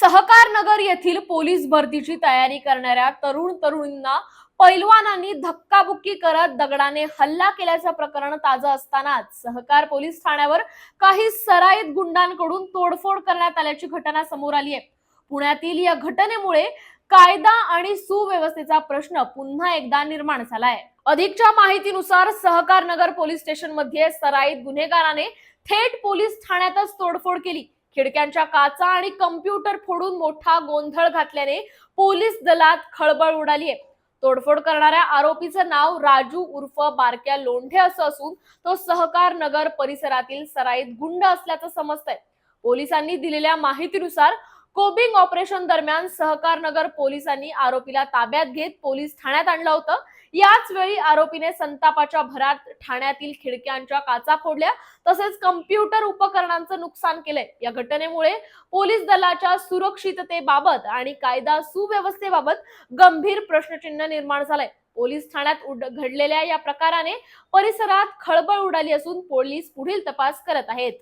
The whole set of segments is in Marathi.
सहकार नगर येथील पोलीस भरतीची तयारी करणाऱ्या तरुण तरुणींना पैलवानांनी धक्काबुक्की करत दगडाने हल्ला केल्याचं प्रकरण ताजं असतानाच सहकार पोलीस ठाण्यावर काही सराईत गुंडांकडून तोडफोड करण्यात आल्याची घटना समोर आली आहे. पुण्यातील या घटनेमुळे कायदा आणि सुव्यवस्थेचा प्रश्न पुन्हा एकदा निर्माण झालाय. अधिकच्या माहितीनुसार सहकार नगर पोलीस स्टेशनमध्ये सराईत गुन्हेगाराने थेट पोलीस ठाण्यातच तोडफोड केली. खिडक्यांच्या काचा आणि कम्प्युटर फोडून मोठा गोंधळ घातल्याने पोलीस दलात खळबळ उडाली आहे. तोडफोड करणाऱ्या आरोपीचं नाव राजू उर्फ बारक्या लोंढे असं असून तो सहकार नगर परिसरातील सराईत गुंड असल्याचं समजतंय. पोलिसांनी दिलेल्या माहितीनुसार कोबिंग ऑपरेशन दरम्यान सहकार नगर पोलिसांनी आरोपीला ताब्यात घेत पोलीस ठाण्यात आणलं होतं. याच वेळी आरोपीने संतापाच्या भरात ठाण्यातील खिडक्यांच्या काचा फोडल्या. तसेच कम्प्युटर उपकरणांचं नुकसान केलंय. या घटनेमुळे पोलीस दलाच्या सुरक्षिततेबाबत आणि कायदा सुव्यवस्थेबाबत गंभीर प्रश्नचिन्ह निर्माण झालंय. पोलीस ठाण्यात घडलेल्या या प्रकाराने परिसरात खळबळ उडाली असून पोलीस पुढील तपास करत आहेत.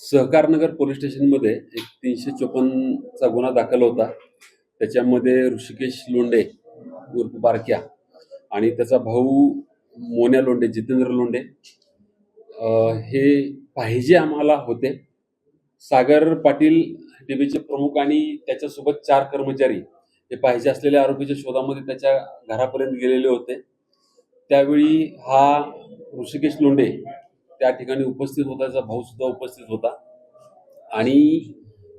सहकारनगर पोलीस स्टेशनमध्ये एक तीनशे चोपन्नचा गुन्हा दाखल होता. त्याच्यामध्ये ऋषिकेश लोंडे उर्फ बारक्या आणि त्याचा भाऊ मोन्या लोंडे जितेंद्र लोंडे हे पाहिजे आम्हाला होते. सागर पाटील डीबीचे प्रमुख आणि त्याच्यासोबत चार कर्मचारी हे पाहिजे असलेल्या आरोपीच्या शोधामध्ये त्याच्या घरापर्यंत गेलेले होते. त्यावेळी हा ऋषिकेश लोंडे त्या ठिकाणी उपस्थित होता त्याचा भाऊ सुद्धा उपस्थित होता. आणि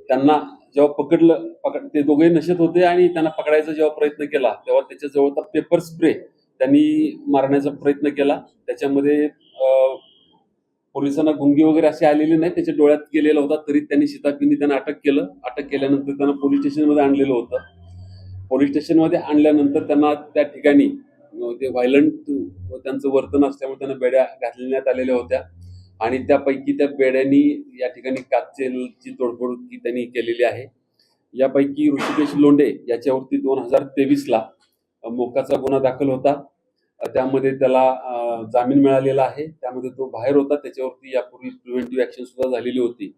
त्यांना जेव्हा पकडलं पकड ते दोघे नशेत होते आणि त्यांना पकडायचा जेव्हा प्रयत्न केला तेव्हा त्याच्या जवळचा पेपर स्प्रे त्यांनी मारण्याचा प्रयत्न केला. त्याच्यामध्ये पोलिसांना गुंगी वगैरे असे आलेले नाही त्याच्या डोळ्यात गेलेला होता तरी त्यांनी शिताफीने त्यांना अटक केलं. अटक केल्यानंतर त्यांना पोलीस स्टेशनमध्ये आणलेलं होतं. पोलीस स्टेशनमध्ये आणल्यानंतर त्यांना त्या ठिकाणी ते व्हायलंट त्यांचं वर्तन असल्यामुळे त्यांना बेड्या घालण्यात आलेल्या होत्या. आणि त्यापैकी त्या बेड्यांनी या ठिकाणी काचेलची तोडफोड त्यांनी केलेली आहे. यापैकी ऋषिकेश लोंडे याच्यावरती दोन हजार तेवीसला मोकाचा गुन्हा दाखल होता. त्यामध्ये त्याला जामीन मिळालेला आहे. त्यामध्ये तो बाहेर होता. त्याच्यावरती यापूर्वी प्रिव्हेंटिव्ह ॲक्शन सुद्धा झालेली होती.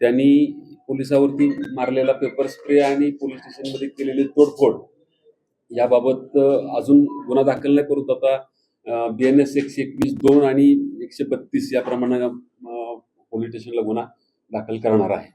त्यांनी पोलिसावरती मारलेला पेपर स्प्रे आणि पोलीस स्टेशनमध्ये केलेली तोडफोड याबाबत अजून गुन्हा दाखल नाही परंतु आता बी एन एस एकशे एकवीस दोन आणि एकशे बत्तीस याप्रमाणे अ, पोलीस स्टेशनला गुन्हा दाखल करणार आहे.